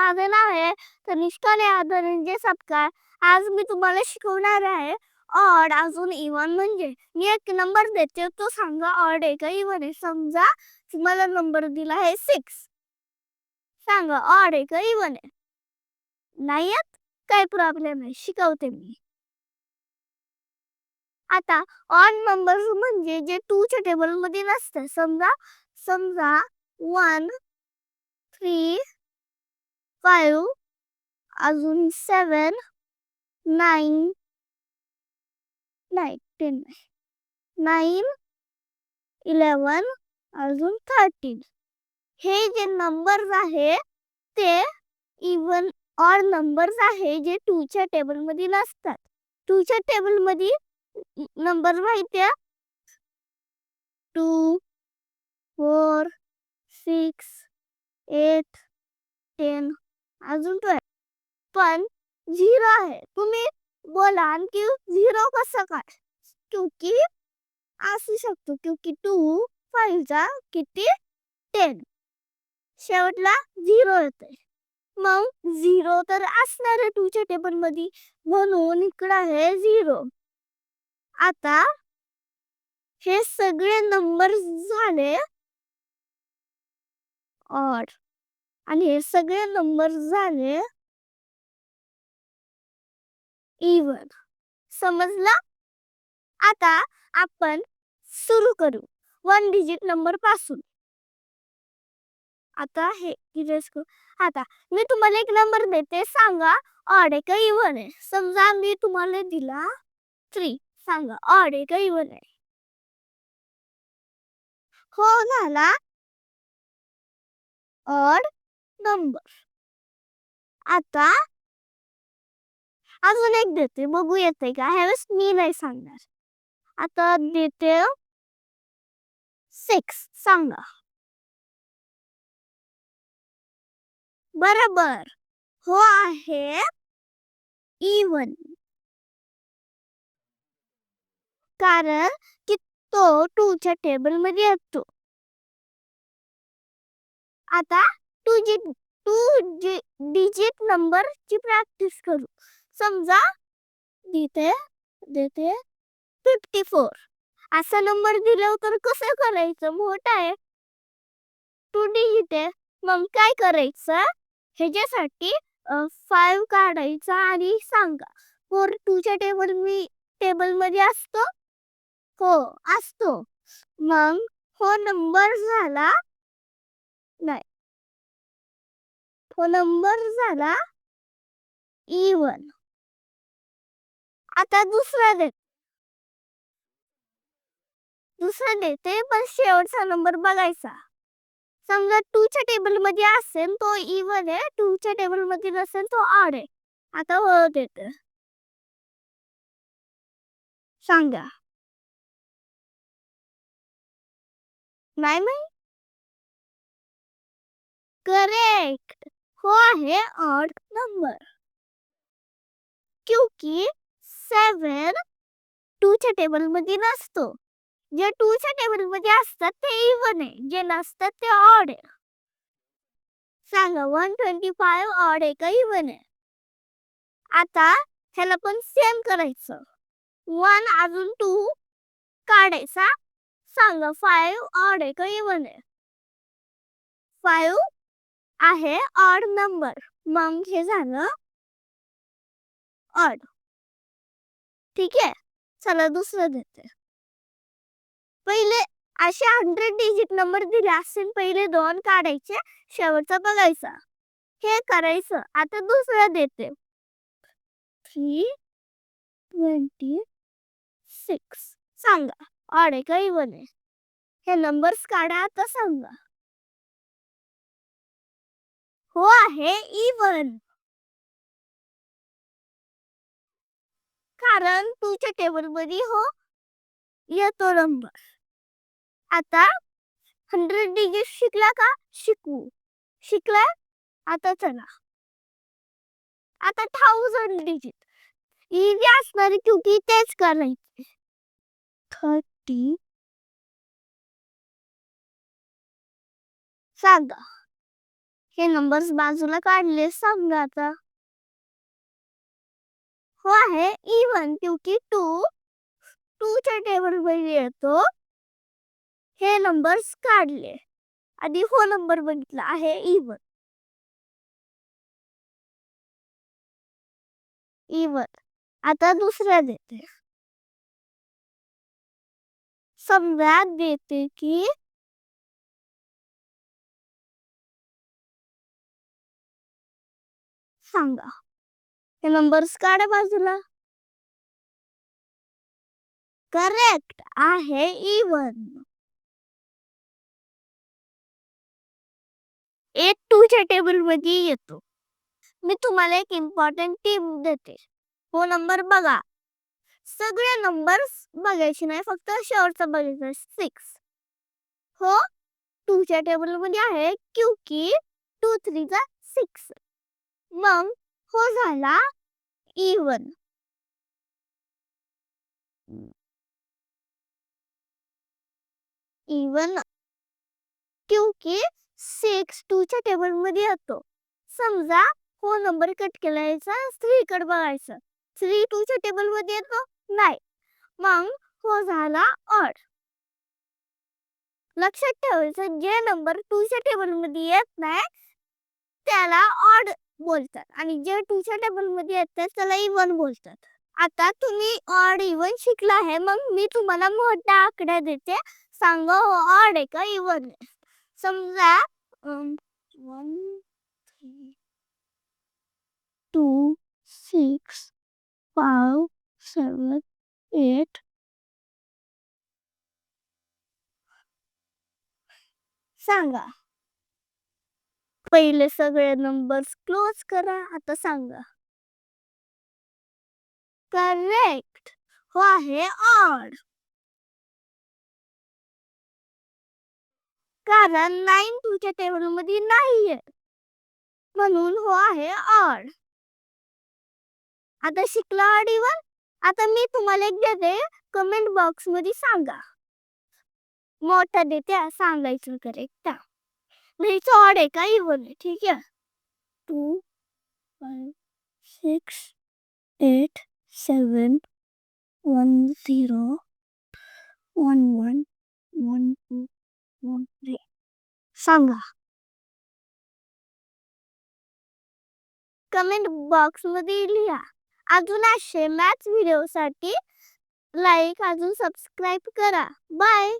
माझे नाव आहे तनिष्का म्हणजे नेहा धनंजय सपकाळ आज मी तुम्हाला शिकवणार आहे ऑड अजून इवन म्हणजे. मी एक नंबर देते तो सांगा ऑड आहे का इवन आहे? समजा तुम्हाला नंबर दिला आहे सिक्स सांगा ऑड आहे का इवन आहे? नाही येत काही प्रॉब्लेम नाही शिकवते मी. आता ऑन नंबर म्हणजे जे टूच्या टेबलमध्ये नसतं. समजा समजा वन थ्री फाईव्ह अजून सेवन नाईन नाही. टेन नाईन इलेवन अजून थर्टीन हे जे नंबर्स आहे, ते इवन ऑड नंबर्स आहे जे टूच्या टेबल मध्ये नसतात. टूच्या टेबल मध्ये नंबर माहिती two four six eight ten अजून ट्वेल्व पण झिरो आहे. तुम्ही बोला आणखी झिरो कसं काय? क्युकी असू शकतो. क्युकी टू फाईव्हचा किती? टेन. शेवटला झिरो येते मग झिरो तर असणार आहे टूच्या टेबलमध्ये म्हणून इकडं आहे झिरो. आता हे सगळे नंबर झाले. ऑड आणि हे सगळे नंबर झाले. इवन समजला? आता आपण सुरू करू. वन डिजिट नंबरपासून. आता हे इरेज करू. आता मी तुम्हाला एक नंबर देते. सांगा ऑड आहे का इवन आहे? समजा मी तुम्हाला दिला थ्री सांगा ऑड आहे का इवन आहे? हो झाला. ऑड नंबर आता अजून एक देते बघू येते का ह्यावेळेस मी नाही सांगणार आता देते सिक्स सांगा बरोबर हो आहे इवन कारण की तो टूच्या टेबलमध्ये येतो आता टू जी टू डिजिट नंबर ची प्रॅक्टिस करू. समजा देते देते फिफ्टी फोर असा नंबर दिला तर कसं करायचं? मोठा आहे. टू डिजिट आहे मग काय करायचं? ह्याच्यासाठी फाईव्ह काढायचा आणि सांगा. फोर टूच्या टेबल मी टेबलमध्ये असतो? हो असतो. मग हो नंबर झाला. नाही. तो नंबर झाला e इवन आता दुसरा देत दुसरा देते पण शेवटचा नंबर बघायचा. समजा टूच्या टेबलमध्ये असेल तो e इवन आहे. टूच्या टेबलमध्ये नसेल तो ऑड आहे. आता हो देते सांगा. नाही करेक्ट हो आहे ऑड नंबर. क्योंकि सेवन टूच्या टेबलमध्ये नसतो. जे टूच्या टेबलमध्ये असतात ते इवन आहे. जे नसतात ते ऑड आहे. सांगा वन ट्वेंटी फाईव्ह ऑड आहे का इवन आहे? आता ह्याला पण सेम करायचं. वन अजून टू काढायचा. सांगा फाईव्ह ऑड आहे का इवन आहे? फाईव्ह आहे ऑड नंबर मग हे झालं ऑड ठीक आहे चला दुसरं देते. पहिले असे हंड्रेड डिजिट नंबर दिले असेल पहिले दोन काढायचे शेवटचा बघायचा. हे करायचं आता दुसरं देते. थ्री ट्वेंटी सिक्स सांगा ऑड आहे का इवन आहे? हे नंबर्स काढा आता सांगा. हो आहे इवन कारण तुझ्या टेबलमध्ये हो येतो नंबर. आता हंड्रेड डिजिट शिकला का? शिकू. शिकला आता चला. आता थाउजंड डिजिट इझी असणार क्योंकि तेच करायचे थर्टी सांगा. हे नंबर्स बाजूला काढले सांगा आता हो आहे इवन क्योंकि टू टूच्या टेबल मध्ये येतो हे नंबर्स काढले आधी हो नंबर बघितला आहे इवन इवन आता दुसऱ्या देते समजा देते की सांगा. हे नंबर्स काढा बाजूला. करेक्ट आहे इवन. एट टू च्या टेबल मध्ये येतो. मी तुम्हाला एक इम्पॉर्टंट टिप देते. हो नंबर बघा. सगळे नंबर्स बघायचे नाही, फक्त शेवटचा बघायचा सिक्स हो टू च्या टेबल मध्ये आहे क्योंकि टू थ्रीचा सिक्स मग हो झाला इवन इवन क्योंकि सिक्स टू च्या टेबल मध्ये येतो. समजा हो नंबर कट केलायचा थ्री कडे बघायचं. थ्री टू च्या टेबल मध्ये येतो? नाही. मग हो झाला ऑड लक्षात ठेवायचं, जे नंबर टू च्या टेबल मध्ये येत नाही, त्याला ऑड बोलतात आणि जे टू च्या टेबलमध्ये येतात त्याला इवन बोलतात. आता तुम्ही ऑड इवन शिकला आहे मग मी तुम्हाला मोठा आकडा देते. सांगा हो ऑड आहे का इवन आहे? समजा वन थ्री टू सिक्स फाव सेवन एट सांगा. पहिले सगळे नंबर्स क्लोज करा आता सांगा. करेक्ट हो आहे ऑड कारण नाईन तुमच्या टेबलमध्ये नाहीये. म्हणून हो आहे ऑड आता शिकला ऑड इवन आता मी तुम्हाला एक देते. कमेंट बॉक्समध्ये सांगा. मोठा देते सांगायचं करेक्ट घ्यायचं ऑड आहे का इवन आहे ठीक आहे two five six eight seven one zero one one one two one three. सांगा। कमेंट बॉक्समध्ये लिहा अजून असे मॅथ्स व्हिडिओ साठी लाईक अजून सबस्क्राईब करा. बाय